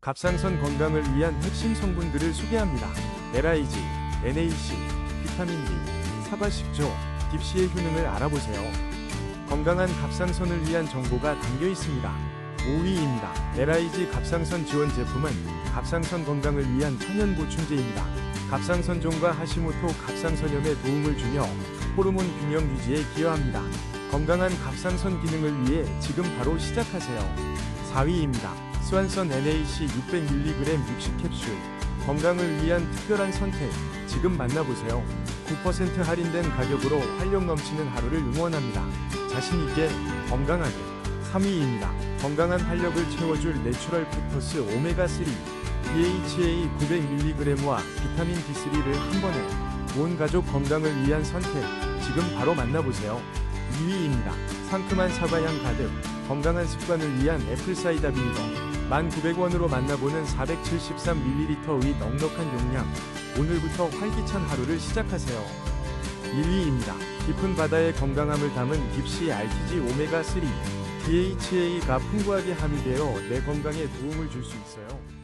갑상선 건강을 위한 핵심 성분들을 소개합니다. LIG, NAC, 비타민 D, 사과식조, 딥시의 효능을 알아보세요. 건강한 갑상선을 위한 정보가 담겨 있습니다. 5위입니다. LIG 갑상선 지원 제품은 갑상선 건강을 위한 천연 보충제입니다. 갑상선종과 하시모토 갑상선염에 도움을 주며 호르몬 균형 유지에 기여합니다. 건강한 갑상선 기능을 위해 지금 바로 시작하세요. 4위입니다. 스완선 NAC 600mg 60캡슐. 건강을 위한 특별한 선택. 지금 만나보세요. 9% 할인된 가격으로 활력 넘치는 하루를 응원합니다. 자신있게, 건강하게. 3위입니다. 건강한 활력을 채워줄 내추럴 팩토스 오메가3. DHA 900mg와 비타민 D3를 한 번에 온 가족 건강을 위한 선택. 지금 바로 만나보세요. 2위입니다. 상큼한 사과향 가득 건강한 습관을 위한 애플사이다 비니거 1,900원으로 만나보는 473ml의 넉넉한 용량. 오늘부터 활기찬 하루를 시작하세요. 1위입니다. 깊은 바다의 건강함을 담은 딥시 RTG 오메가3 DHA가 풍부하게 함유되어 내 건강에 도움을 줄 수 있어요